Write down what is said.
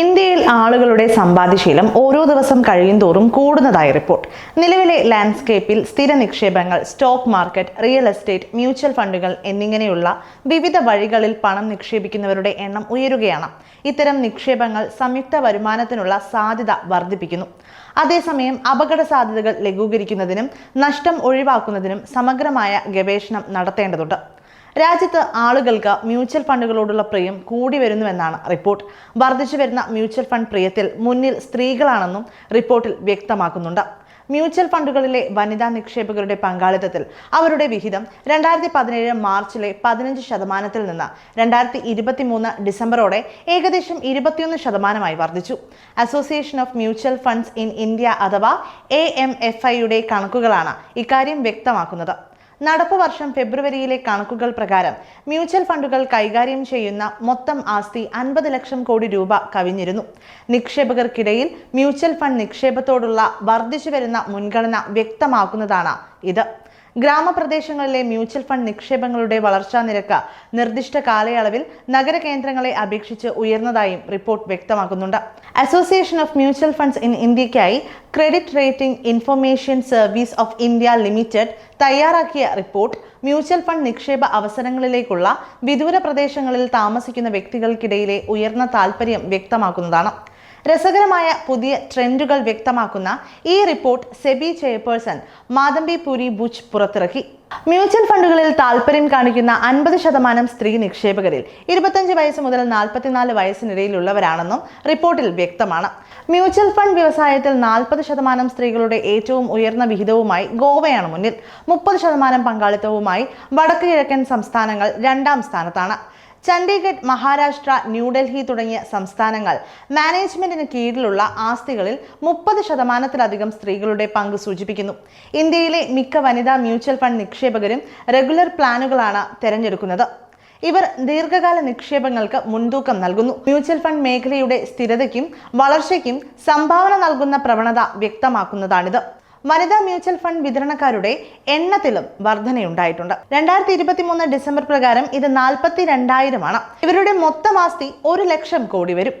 ഇന്ത്യയിൽ ആളുകളുടെ സമ്പാദ്യശീലം ഓരോ ദിവസം കഴിയും തോറും കൂടുന്നതായി റിപ്പോർട്ട്. നിലവിലെ ലാൻഡ്സ്കേപ്പിൽ സ്ഥിര നിക്ഷേപങ്ങൾ stock market real estate mutual ഫണ്ടുകൾ എന്നിങ്ങനെയുള്ള വിവിധ വഴികളിൽ പണം നിക്ഷേപിക്കുന്നവരുടെ എണ്ണം ഉയരുകയാണ്. ഇത്തരം നിക്ഷേപങ്ങൾ സംയുക്ത വരുമാനത്തിനുള്ള സാധ്യത വർദ്ധിപ്പിക്കുന്നു. അതേസമയം അപകട സാധ്യതകൾ ലഘൂകരിക്കുന്നതിനും നഷ്ടം ഒഴിവാക്കുന്നതിനും സമഗ്രമായ ഗവേഷണം നടത്തേണ്ടതുണ്ട്. രാജ്യത്ത് ആളുകൾക്ക് മ്യൂച്വൽ ഫണ്ടുകളോടുള്ള പ്രിയം കൂടി വരുന്നുവെന്നാണ് റിപ്പോർട്ട്. വർദ്ധിച്ചു വരുന്ന മ്യൂച്വൽ ഫണ്ട് പ്രിയത്തിൽ മുന്നിൽ സ്ത്രീകളാണെന്നും റിപ്പോർട്ടിൽ വ്യക്തമാക്കുന്നുണ്ട്. മ്യൂച്വൽ ഫണ്ടുകളിലെ വനിതാ നിക്ഷേപകരുടെ പങ്കാളിത്തത്തിൽ അവരുടെ വിഹിതം രണ്ടായിരത്തി പതിനേഴ് മാർച്ചിലെ പതിനഞ്ച് ശതമാനത്തിൽ നിന്ന് രണ്ടായിരത്തി ഇരുപത്തി മൂന്ന് ഡിസംബറോടെ ഏകദേശം ഇരുപത്തിയൊന്ന് ശതമാനമായി വർദ്ധിച്ചു. Association of mutual funds in India അഥവാ എ എം എഫ് ഐയുടെ കണക്കുകളാണ് ഇക്കാര്യം വ്യക്തമാക്കുന്നത്. നടപ്പ് വർഷം ഫെബ്രുവരിയിലെ കണക്കുകൾ പ്രകാരം മ്യൂച്വൽ ഫണ്ടുകൾ കൈകാര്യം ചെയ്യുന്ന മൊത്തം ആസ്തി അൻപത് ലക്ഷം കോടി രൂപ കവിഞ്ഞിരുന്നു. നിക്ഷേപകർക്കിടയിൽ മ്യൂച്വൽ ഫണ്ട് നിക്ഷേപത്തോടുള്ള വർദ്ധിച്ചു വരുന്ന മുൻഗണന വ്യക്തമാക്കുന്നതാണ് ഇത്. ഗ്രാമപ്രദേശങ്ങളിലെ മ്യൂച്വൽ ഫണ്ട് നിക്ഷേപങ്ങളുടെ വളർച്ചാ നിരക്ക് നിർദ്ദിഷ്ട കാലയളവിൽ നഗരകേന്ദ്രങ്ങളെ അപേക്ഷിച്ച് ഉയർന്നതായും റിപ്പോർട്ട് വ്യക്തമാക്കുന്നുണ്ട്. Association of mutual funds in ഇന്ത്യയ്ക്കായി credit rating information service of India limited തയ്യാറാക്കിയ റിപ്പോർട്ട് മ്യൂച്വൽ ഫണ്ട് നിക്ഷേപ അവസരങ്ങളിലേക്കുള്ള വിദൂര പ്രദേശങ്ങളിൽ താമസിക്കുന്ന വ്യക്തികൾക്കിടയിലെ ഉയർന്ന താൽപ്പര്യം വ്യക്തമാക്കുന്നതാണ്. രസകരമായ പുതിയ ട്രെൻഡുകൾ വ്യക്തമാക്കുന്ന ഈ റിപ്പോർട്ട് സെബി ചെയർപേഴ്സൺ മാതമ്പി പുരി ബുച്ച് പുറത്തിറക്കി. മ്യൂച്വൽ ഫണ്ടുകളിൽ താല്പര്യം കാണിക്കുന്ന അൻപത് ശതമാനം സ്ത്രീ നിക്ഷേപകരിൽ ഇരുപത്തഞ്ച് വയസ്സ് മുതൽ നാൽപ്പത്തിനാല് വയസ്സിനിടയിലുള്ളവരാണെന്നും റിപ്പോർട്ടിൽ വ്യക്തമാണ്. മ്യൂച്വൽ ഫണ്ട് വ്യവസായത്തിൽ നാൽപ്പത് ശതമാനം സ്ത്രീകളുടെ ഏറ്റവും ഉയർന്ന വിഹിതവുമായി ഗോവയാണ് മുന്നിൽ. മുപ്പത് ശതമാനം പങ്കാളിത്തവുമായി വടക്ക് കിഴക്കൻ സംസ്ഥാനങ്ങൾ രണ്ടാം സ്ഥാനത്താണ്. ചണ്ഡീഗഡ് മഹാരാഷ്ട്ര ന്യൂഡൽഹി തുടങ്ങിയ സംസ്ഥാനങ്ങൾ മാനേജ്മെന്റിന് കീഴിലുള്ള ആസ്തികളിൽ മുപ്പത് ശതമാനത്തിലധികം സ്ത്രീകളുടെ പങ്ക് സൂചിപ്പിക്കുന്നു. ഇന്ത്യയിലെ മിക്ക വനിതാ മ്യൂച്വൽ ഫണ്ട് നിക്ഷേപകരും റെഗുലർ പ്ലാനുകളാണ് തെരഞ്ഞെടുക്കുന്നത്. ഇവർ ദീർഘകാല നിക്ഷേപങ്ങൾക്ക് മുൻതൂക്കം നൽകുന്നു. മ്യൂച്വൽ ഫണ്ട് മേഖലയുടെ സ്ഥിരതയ്ക്കും വളർച്ചയ്ക്കും സംഭാവന നൽകുന്ന പ്രവണത വ്യക്തമാക്കുന്നതാണിത്. വനിതാ മ്യൂച്വൽ ഫണ്ട് വിതരണക്കാരുടെ എണ്ണത്തിലും വർധനയുണ്ടായിട്ടുണ്ട്. രണ്ടായിരത്തി ഇരുപത്തി മൂന്ന് ഡിസംബർ പ്രകാരം ഇത് നാൽപ്പത്തി രണ്ടായിരമാണ് ഇവരുടെ മൊത്തം ആസ്തി ഒരു ലക്ഷം കോടി വരും.